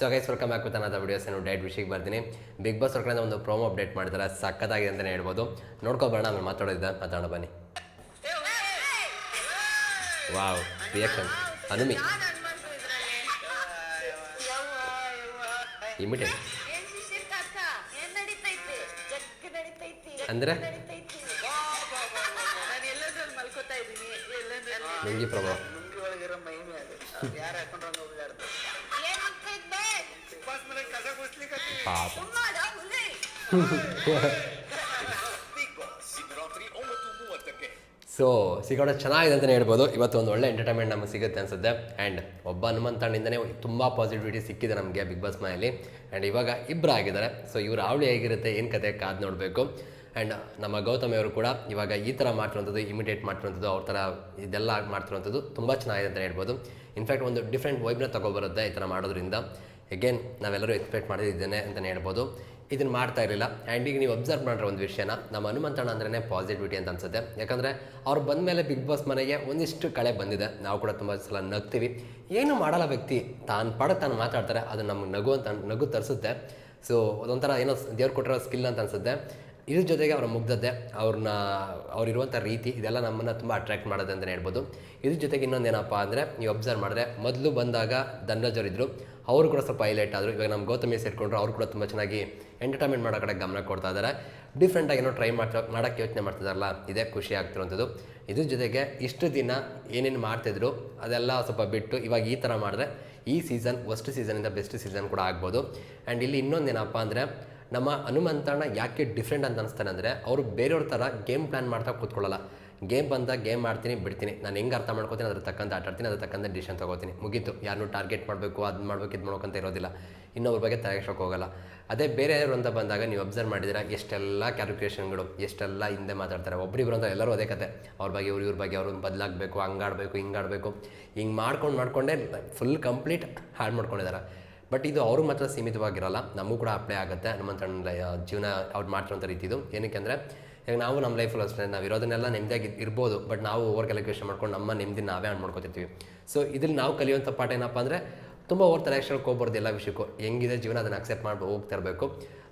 So guys welcome back with videos ಏನು diet ವಿಷಯಕ್ಕೆ ಬರ್ತೀನಿ. ಬಿಗ್ ಬಾಸ್ ಹೊರಗಡೆ ಒಂದು ಪ್ರೋಮೋ ಅಪ್ಡೇಟ್ ಮಾಡಿದ್ದಾರೆ ಸಕ್ಕತ್ತಾಗಿದೆ ಅಂತಲೇ ಹೇಳ್ಬೋದು. ನೋಡ್ಕೊಬರೋಣ ಆಮೇಲೆ ಮಾತಾಡೋದಿದ್ದ ಮಾತಾಡೋ ಬನ್ನಿ. ವಾವ್ ರಿಯಾಕ್ಷನ್ ಅನುಮಿ. ನಾನ್. ಇಮಿಟೇಟ್ ಅಂದ್ರೆ? ನಾನ್. ಲುಂಗಿ ಪ್ರಭಾವ ಲುಂಗಿ ಒಳಗಿರೋ ಮಹಿಮೆ ಅದು ಅದು ಯಾರು ಹಾಕೊಂಡ್ರಂಗ ಹೋಗ್ಲಾರ್ದು ಏನ್ ಆಗ್ತೈತ್ ಬೇ? ಬಸ್ ಮೇಲೆ ಕಸ ಗುಡಿಸ್ಲಿಕ್ಕೆ ಪಾಪ ಸುಮ್ಮಾಡ, ಹುಲಿ. ಬಿಗ್ ಬಾಸ್ ಇಂದು ರಾತ್ರಿ ಒಂಬತ್ತು ಮೂವತ್ತಕ್ಕೆ ಸೊ ಸಿಗೋಣ ಚೆನ್ನಾಗಿದೆ ಅಂತಲೇ ಹೇಳ್ಬೋದು. ಇವತ್ತು ಒಂದು ಒಳ್ಳೆ ಎಂಟರ್ಟೈನ್ಮೆಂಟ್ ನಮಗೆ ಸಿಗುತ್ತೆ ಅನ್ಸುತ್ತೆ. ಆ್ಯಂಡ್ ಒಬ್ಬ ಹನುಮಂತಣ್ಣಿಂದನೇ ತುಂಬ ಪಾಸಿಟಿವಿಟಿ ಸಿಕ್ಕಿದೆ ನಮಗೆ ಬಿಗ್ ಬಾಸ್ ಮನೆಯಲ್ಲಿ. ಆ್ಯಂಡ್ ಇವಾಗ ಇಬ್ಬರು ಆಗಿದ್ದಾರೆ. ಸೊ ಇವರು ಅವಳಿ ಹೇಗಿರುತ್ತೆ, ಏನು ಕತೆ, ಕಾದು ನೋಡಬೇಕು. ಆ್ಯಂಡ್ ನಮ್ಮ ಗೌತಮಿ ಅವರು ಕೂಡ ಇವಾಗ ಈ ಥರ ಮಾಡ್ತಿರೋಂಥದ್ದು ಇಮಿಡಿಯೇಟ್ ಮಾಡ್ತಿರೋಂಥದ್ದು, ಅವ್ರ ಥರ ಇದೆಲ್ಲ ಮಾಡ್ತಿರೋಂಥದ್ದು ತುಂಬ ಚೆನ್ನಾಗಿದೆ ಅಂತ ಹೇಳ್ಬೋದು. ಇನ್ಫ್ಯಾಕ್ಟ್ ಒಂದು ಡಿಫ್ರೆಂಟ್ ವೈಬ್ನ ತಗೊಬರುತ್ತೆ ಈ ಥರ ಮಾಡೋದ್ರಿಂದ. ಎಗೇನ್ ನಾವೆಲ್ಲರೂ ಎಕ್ಸ್ಪೆಕ್ಟ್ ಮಾಡಿದ್ದೇನೆ ಅಂತಲೇ ಹೇಳ್ಬೋದು. ಇದನ್ನು ಮಾಡ್ತಾ ಇರಲಿಲ್ಲ. ಆ್ಯಂಡ್ ಈಗ ನೀವು ಅಬ್ಸರ್ವ್ ಮಾಡಿರೋ ಒಂದು ವಿಷಯನ, ನಮ್ಮ ಹನುಮಂತಣ್ಣ ಅಂದ್ರೆ ಪಾಸಿಟಿವಿಟಿ ಅಂತ ಅನ್ಸುತ್ತೆ. ಯಾಕಂದರೆ ಅವ್ರು ಬಂದ ಮೇಲೆ ಬಿಗ್ ಬಾಸ್ ಮನೆಗೆ ಒಂದಿಷ್ಟು ಕಳೆ ಬಂದಿದೆ. ನಾವು ಕೂಡ ತುಂಬ ಸಲ ನಗ್ತೀವಿ. ಏನು ಮಾಡಲ್ಲ ವ್ಯಕ್ತಿ. ತಾನು ಪಾಡ ತಾನು ಮಾತಾಡ್ತಾರೆ. ಅದು ನಮ್ಗೆ ನಗು ಅಂತ, ನಗು ತರಿಸುತ್ತೆ. ಸೊ ಅದೊಂಥರ ಏನೋ ದೇವ್ರು ಕೊಟ್ಟಿರೋ ಸ್ಕಿಲ್ ಅಂತ ಅನ್ಸುತ್ತೆ. ಇದ್ರ ಜೊತೆಗೆ ಅವರ ಮುಗ್ಧತೆ, ಅವ್ರನ್ನ ಅವರಿರುವಂಥ ರೀತಿ, ಇದೆಲ್ಲ ನಮ್ಮನ್ನು ತುಂಬ ಅಟ್ರ್ಯಾಕ್ಟ್ ಮಾಡೋದು ಅಂತಲೇ ಹೇಳ್ಬೋದು. ಇದ್ರ ಜೊತೆಗೆ ಇನ್ನೊಂದು ಏನಪ್ಪ ಅಂದರೆ, ನೀವು ಅಬ್ಸರ್ವ್ ಮಾಡಿದ್ರೆ ಮೊದಲು ಬಂದಾಗ ಧನರಾಜರಿದ್ದರು ಅವರು ಕೂಡ ಸ್ವಲ್ಪ ಹೈಲೈಟ್ ಆದರು. ಇವಾಗ ನಮ್ಮ ಗೌತಮಿ ಸೇರಿಕೊಂಡ್ರು, ಅವರು ಕೂಡ ತುಂಬ ಚೆನ್ನಾಗಿ ಎಂಟರ್ಟೈನ್ಮೆಂಟ್ ಮಾಡೋ ಕಡೆ ಗಮನ ಕೊಡ್ತಾ ಇದ್ದಾರೆ ಡಿಫ್ರೆಂಟಾಗಿ ಏನೋ ಟ್ರೈ ಮಾಡ್ತಾ ಮಾಡೋಕ್ಕೆ ಯೋಚನೆ ಮಾಡ್ತಿದಾರಲ್ಲ, ಇದೇ ಖುಷಿ ಆಗ್ತಿರುವಂಥದ್ದು ಇದ್ರ ಜೊತೆಗೆ ಇಷ್ಟು ದಿನ ಏನೇನು ಮಾಡ್ತಿದ್ರು, ಅದೆಲ್ಲ ಸ್ವಲ್ಪ ಬಿಟ್ಟು ಇವಾಗ ಈ ಥರ ಮಾಡಿದ್ರೆ ಈ ಸೀಸನ್ ಫಸ್ಟ್ ಸೀಸನಿಂದ ಬೆಸ್ಟ್ ಸೀಸನ್ ಕೂಡ ಆಗ್ಬೋದು. ಆ್ಯಂಡ್ ಇಲ್ಲಿ ಇನ್ನೊಂದು ಏನಪ್ಪ ಅಂದರೆ ನಮ್ಮ ಹನುಮಂತಣ್ಣ ಯಾಕೆ ಡಿಫ್ರೆಂಟ್ ಅಂತ ಅನಿಸ್ತಾನೆ ಅಂದರೆ ಅವರು ಬೇರೆಯವ್ರ ಥರ ಗೇಮ್ ಪ್ಲ್ಯಾನ್ ಮಾಡ್ತಾ ಕೂತ್ಕೊಳ್ಳಲ್ಲ. ಗೇಮ್ ಬಂದಾಗ ಗೇಮ್ ಮಾಡ್ತೀನಿ ಬಿಡ್ತೀನಿ. ನಾನು ಹೆಂಗೆ ಅರ್ಥ ಮಾಡ್ಕೋತೀನಿ, ಅದ್ರ ತಕ್ಕಂತೆ ಆಟ ಆಡ್ತೀನಿ, ಅದ್ರ ತಕ್ಕಂತೆ ಡಿಸಿಷನ್ ತೊಗೋತೀನಿ. ಮುಗೀತು. ಯಾರನ್ನೂ ಟಾರ್ಗೆಟ್ ಮಾಡಬೇಕು ಅದು ಮಾಡ್ಬೇಕು ಇದು ಮಾಡ್ಬೇಕಂತ ಇರೋದಿಲ್ಲ. ಇನ್ನೊಬ್ರ ಬಗ್ಗೆ ತಲೆಗೆ ಹೋಗಲ್ಲ. ಅದೇ ಬೇರೆಯವರು ಅಂತ ಬಂದಾಗ ನೀವು ಅಬ್ಸರ್ವ್ ಮಾಡಿದ್ರೆ ಎಷ್ಟೆಲ್ಲ ಕ್ಯಾಲ್ಕುಲೇಷನ್ಗಳು ಎಷ್ಟೆಲ್ಲ ಹಿಂದೆ ಮಾತಾಡ್ತಾರೆ. ಒಬ್ರಿಬ್ರು ಅಂತ ಎಲ್ಲರೂ ಅದೇ ಕತೆ. ಅವ್ರ ಬಗ್ಗೆ ಇವ್ರ ಇವ್ರ ಬಗ್ಗೆ ಅವ್ರನ್ನ ಬದಲಾಗಬೇಕು, ಹಂಗಾಡಬೇಕು, ಹಿಂಗಾಡಬೇಕು. ಹಿಂಗೆ ಮಾಡ್ಕೊಂಡು ಮಾಡಿಕೊಂಡೇ ಫುಲ್ ಕಂಪ್ಲೀಟ್ ಹಾಳು ಮಾಡ್ಕೊಂಡಿದ್ದಾರೆ. ಬಟ್ ಇದು ಅವರು ಮಾತ್ರ ಸೀಮಿತವಾಗಿರಲ್ಲ. ನಮಗೂ ಕೂಡ ಅಪ್ಲೈ ಆಗುತ್ತೆ. ಹನುಮಂತಣ್ಣ ಜೀವನ ಅವ್ರು ಮಾಡ್ತಿರೋಂಥ ರೀತಿ ಇದು ಏನಕ್ಕೆ ಅಂದರೆ, ಈಗ ನಾವು ನಮ್ಮ ಲೈಫಲ್ಲಿ ಅಷ್ಟೇ, ನಾವು ಇರೋದನ್ನೆಲ್ಲ ನೆಮ್ಮದಿಯಾಗಿ ಇರ್ಬೋದು ಬಟ್ ನಾವು ಓವರ್ ಕ್ಯಾಲ್ಕುಲೇಷನ್ ಮಾಡ್ಕೊಂಡು ನಮ್ಮ ನೆಮ್ಮದಿ ನಾವೇ ಆನ್ ಮಾಡ್ಕೊತಿರ್ತೀವಿ. ಸೊ ಇದ್ರಲ್ಲಿ ನಾವು ಕಲಿಯುವಂಥ ಪಾಠ ಏನಪ್ಪ ಅಂದರೆ, ತುಂಬ ಓವರ್ ತಲೆಕ್ಷಣಕ್ಕೆ ಹೋಗ್ಬಾರ್ದು ಎಲ್ಲ ವಿಷಯಕ್ಕೂ. ಹೆಂಗಿದೆ ಜೀವನ, ಅದನ್ನು ಅಕ್ಸೆಪ್ಟ್ ಮಾಡಿ ಹೋಗ್ತಾ ಇರಬೇಕು.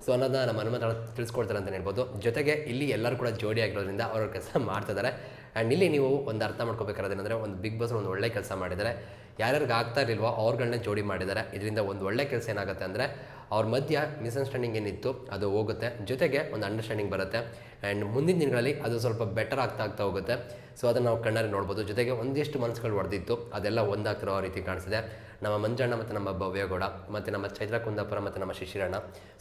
ಸೊ ಅನ್ನೋದನ್ನ ನಮ್ಮ ಹನುಮಂತ ತಿಳಿಸ್ಕೊಡ್ತಾರೆ ಅಂತ ಹೇಳ್ಬೋದು. ಜೊತೆಗೆ ಇಲ್ಲಿ ಎಲ್ಲರೂ ಕೂಡ ಜೋಡಿ ಆಗಿರೋದ್ರಿಂದ ಅವ್ರ ಕೆಲಸ ಮಾಡ್ತಿದ್ದಾರೆ ಆ್ಯಂಡ್ ಇಲ್ಲಿ ನೀವು ಒಂದು ಅರ್ಥ ಮಾಡ್ಕೋಬೇಕಾದ್ರೆ ಒಂದು ಬಿಗ್ ಬಾಸ್ ಒಂದು ಒಳ್ಳೆ ಕೆಲಸ ಮಾಡಿದ್ದಾರೆ. ಯಾರ್ಯಾರಿಗೆ ಆಗ್ತಾ ಇರಲಿಲ್ವೋ ಅವ್ರುಗಳನ್ನೇ ಜೋಡಿ ಮಾಡಿದ್ದಾರೆ. ಇದರಿಂದ ಒಂದು ಒಳ್ಳೆ ಕೆಲಸ ಏನಾಗುತ್ತೆ ಅಂದರೆ ಅವ್ರ ಮಧ್ಯ ಮಿಸ್ಅಂಡರ್ಸ್ಟ್ಯಾಂಡಿಂಗ್ ಏನಿತ್ತು, ಅದು ಹೋಗುತ್ತೆ. ಜೊತೆಗೆ ಒಂದು ಅಂಡರ್ಸ್ಟ್ಯಾಂಡಿಂಗ್ ಬರುತ್ತೆ. ಆ್ಯಂಡ್ ಮುಂದಿನ ದಿನಗಳಲ್ಲಿ ಅದು ಸ್ವಲ್ಪ ಬೆಟರ್ ಆಗ್ತಾ ಆಗ್ತಾ ಹೋಗುತ್ತೆ. ಸೊ ಅದನ್ನು ನಾವು ಕಣ್ಣಲ್ಲಿ ನೋಡ್ಬೋದು. ಜೊತೆಗೆ ಒಂದಿಷ್ಟು ಮನಸ್ಸುಗಳು ಹೊಡೆದಿತ್ತು ಅದೆಲ್ಲ ಒಂದಾಗ್ತಿರೋ ರೀತಿ ಕಾಣಿಸಿದೆ ನಮ್ಮ ಮಂಜಣ್ಣ ಮತ್ತು ನಮ್ಮ ಭವ್ಯಗೌಡ ಮತ್ತು ನಮ್ಮ ಚೈತ್ರ ಕುಂದಾಪುರ ಮತ್ತು ನಮ್ಮ ಶಿಶಿರಣ್ಣ.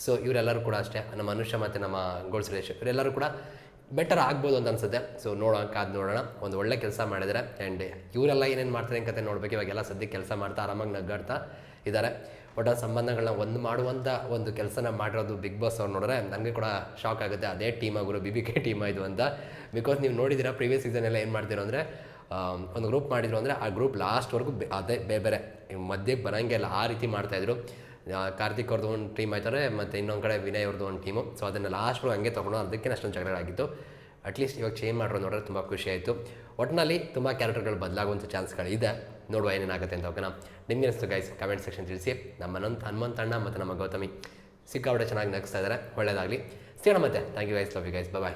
ಸೊ ಇವರೆಲ್ಲರೂ ಕೂಡ ಅಷ್ಟೇ. ನಮ್ಮ ಮನುಷ್ಯ ಮತ್ತು ನಮ್ಮ ಗೋಳ್ ಸುರೇಶ್ ಇವರೆಲ್ಲರೂ ಕೂಡ ಬೆಟರ್ ಆಗ್ಬೋದು ಅಂತ ಅನ್ಸುತ್ತೆ. ಸೊ ನೋಡೋಣ ಕಾದು ನೋಡೋಣ. ಒಂದು ಒಳ್ಳೆ ಕೆಲಸ ಮಾಡಿದರೆ. ಆ್ಯಂಡ್ ಇವರೆಲ್ಲ ಏನೇನು ಮಾಡ್ತಾರೆ ಕತೆ ನೋಡ್ಬೇಕು. ಇವಾಗೆಲ್ಲ ಸದ್ಯಕ್ಕೆ ಕೆಲಸ ಮಾಡ್ತಾ ಆರಾಮಾಗಿ ನಗ್ಗಾಡ್ತಾ ಇದ್ದಾರೆ ಒಟ್ಟ ಸಂಬಂಧಗಳನ್ನ ಒಂದು ಮಾಡುವಂಥ ಒಂದು ಕೆಲಸನ ಮಾಡಿರೋದು ಬಿಗ್ ಬಾಸ್ ಅವ್ರು ನೋಡಿದ್ರೆ ನನಗೆ ಕೂಡ ಶಾಕ್ ಆಗುತ್ತೆ. ಅದೇ ಟೀಮ್ ಆಗಿರೋ ಬಿ ಬಿ ಕೆ ಟೀಮ್ ಆಯಿತು ಅಂತ. ಬಿಕಾಸ್ ನೀವು ನೋಡಿದ್ದೀರಾ ಪ್ರೀವಿಯಸ್ ಸೀಸನ್ ಎಲ್ಲ ಏನು ಮಾಡ್ತಿರೋ ಅಂದರೆ ಒಂದು ಗ್ರೂಪ್ ಮಾಡಿದ್ರು ಅಂದರೆ ಆ ಗ್ರೂಪ್ ಲಾಸ್ಟ್ವರೆಗೂ ಅದೇ ಬೇರೆ ಬೇರೆ. ಮಧ್ಯಕ್ಕೆ ಬರೋಂಗೆ ಇಲ್ಲ. ಆ ರೀತಿ ಮಾಡ್ತಾಯಿದ್ರು ಕಾರ್ತಿಕ್ ಅವ್ರದ್ದು ಒಂದು ಟೀಮ್ ಆಯ್ತಾರೆ ಮತ್ತು ಇನ್ನೊಂದು ಕಡೆ ವಿನಯ್ ಅವ್ರದ್ದು ಒಂದು ಟೀಮು ಸೊ ಅದನ್ನು ಲಾಸ್ಟ್ವರೆಗೂ ಹಂಗೆ ತೊಗೊಂಡು ಅದಕ್ಕೆ ಅಷ್ಟೊಂದು ಜಗಳ ಆಗಿತ್ತು. ಅಟ್ಲೀಸ್ಟ್ ಇವಾಗ ಚೇಂಜ್ ಮಾಡಿರೋ ನೋಡಿದ್ರೆ ತುಂಬ ಖುಷಿ ಆಯಿತು. ಒಟ್ಟಿನಲ್ಲಿ ತುಂಬ ಕ್ಯಾರೆಕ್ಟರ್ಗಳು ಬದಲಾಗುವಂಥ ಚಾನ್ಸ್ಗಳಿದೆ ನೋಡುವ ಏನೇನಾಗುತ್ತೆ ಅಂತ ಓಕೆನಾ? ನಿಮ್ಗೆ ಅನಿಸ್ತು ಗೈಸ್ ಕಮೆಂಟ್ ಸೆಕ್ಷನ್ ತಿಳಿಸಿ. ನಮ್ಮ ಹನುಮಂತ ಹನುಮಂತಣ್ಣ ಮತ್ತು ನಮ್ಮ ಗೌತಮಿ. ಸಿಕ್ಕಾಪಟ್ಟೆ ಚೆನ್ನಾಗಿ ನಗಿಸ್ತಾ ಇದ್ದಾರೆ ಒಳ್ಳೇದಾಗಲಿ. ಸಿಗೋಣ ಮತ್ತೆ. Thank you guys love you guys bye